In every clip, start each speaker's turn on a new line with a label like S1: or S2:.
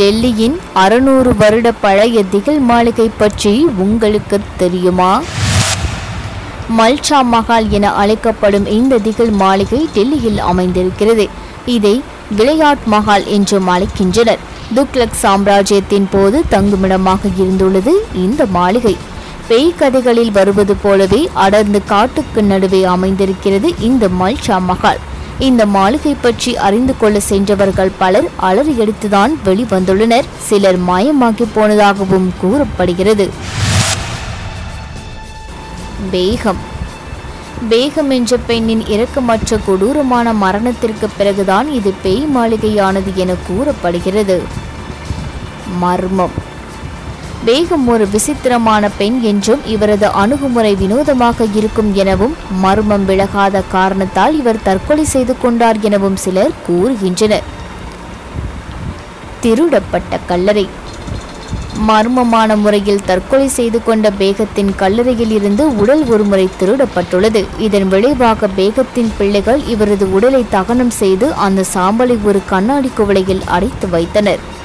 S1: டெல்லியின் அறுநூறு வருட பழைய திகில் மாளிகை பற்றி உங்களுக்கு தெரியுமா? மல்சா மஹால் என அழைக்கப்படும் இந்த திகில் மாளிகை டெல்லியில் அமைந்திருக்கிறது. இதை விளையாட் மஹால் என்றும் அழைக்கின்றனர். துக்லக் சாம்ராஜ்யத்தின் போது தங்குமிடமாக இருந்துள்ளது இந்த மாளிகை. பேய் கதைகளில் வருவது போலவே அடர்ந்து காட்டுக்கு நடுவே அமைந்திருக்கிறது இந்த மல்சா மஹால். இந்த மாளிகை பற்றி அறிந்து கொள்ள சென்றவர்கள் பலர் அலறி எடுத்துதான் வெளிவந்துள்ளனர். சிலர் மாயமாக்கி போனதாகவும் கூறப்படுகிறது. பேகம். பேகம் என்ற பெண்ணின் இரக்கமற்ற கொடூரமான மரணத்திற்கு பிறகுதான் இது பேய் மாளிகையானது என கூறப்படுகிறது. மர்மம். பேகம் ஒரு விசித்திரமான பெண் என்றும் இவரது அணுகுமுறை வினோதமாக இருக்கும் எனவும் மர்மம் விலகாத காரணத்தால் இவர் தற்கொலை செய்து கொண்டார் எனவும் சிலர் கூறுகின்றனர். திருடப்பட்ட கல்லறை. மர்மமான முறையில் தற்கொலை செய்து கொண்ட பேகத்தின் கல்லறையில் இருந்து உடல் ஒருமுறை திருடப்பட்டுள்ளது. இதன் விளைவாக பேகத்தின் பிள்ளைகள் இவரது உடலை தகனம் செய்து அந்த சாம்பலை ஒரு கண்ணாடி குவளையில் அடைத்து வைத்தனர்.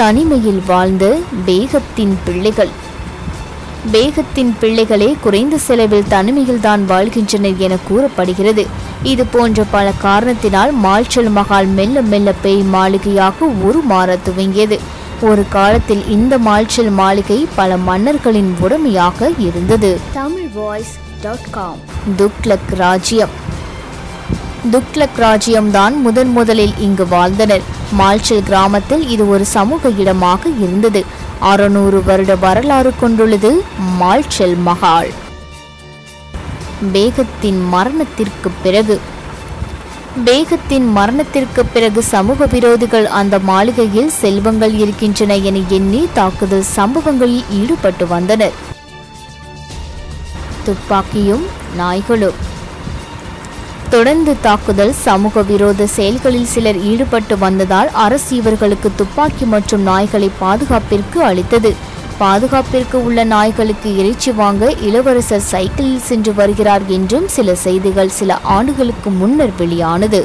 S1: தனிமையில் வாழ்ந்த பேகத்தின் பிள்ளைகள். பேகத்தின் பிள்ளைகளே குறைந்த செலவில் தனிமையில்தான் வாழ்கின்றனர் என கூறப்படுகிறது. இது போன்ற பல காரணத்தினால் மால்ச்சல் மகால் மெல்ல மெல்ல பேய் மாளிகையாக உருமாற துவங்கியது. ஒரு காலத்தில் இந்த மால்ச்சல் மாளிகை பல மன்னர்களின் உடமையாக இருந்தது. Tamil voice dot com. Tughlaq ராஜ்யம். துக்லக் ராஜ்யம்தான் முதன் முதலில் இங்கு வாழ்ந்தனர். மால்ச்சல் கிராமத்தில் இது ஒரு சமூக இடமாக இருந்தது. அறுநூறு வருட வரலாறு கொண்டுள்ளது மால்ச்சல் மகால். பேகத்தின் மரணத்திற்கு பிறகு. பேகத்தின் மரணத்திற்கு பிறகு சமூக விரோதிகள் அந்த மாளிகையில் செல்வங்கள் இருக்கின்றன என எண்ணி தாக்குதல் சம்பவங்களில் ஈடுபட்டு வந்தனர். துப்பாக்கியும் நாய்களும். தொடர்ந்து தாக்குதல் சமூக விரோத செயல்களில் சிலர் ஈடுபட்டு வந்ததால் அரசு இவர்களுக்கு துப்பாக்கி மற்றும் நாய்களை பாதுகாப்பிற்கு அளித்தது. பாதுகாப்பிற்கு உள்ள நாய்களுக்கு இறைச்சி வாங்க இளவரசர் சைக்கிளில் சென்று வருகிறார் என்றும் சில செய்திகள் சில ஆண்டுகளுக்கு முன்னர் வெளியானது.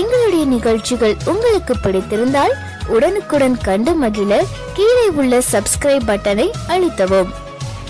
S1: எங்களுடைய நிகழ்ச்சிகள் உங்களுக்கு பிடித்திருந்தால் உடனுக்குடன் கண்டு மகிழ கீழே உள்ள சப்ஸ்கிரைப் பட்டனை அழுத்தவும்.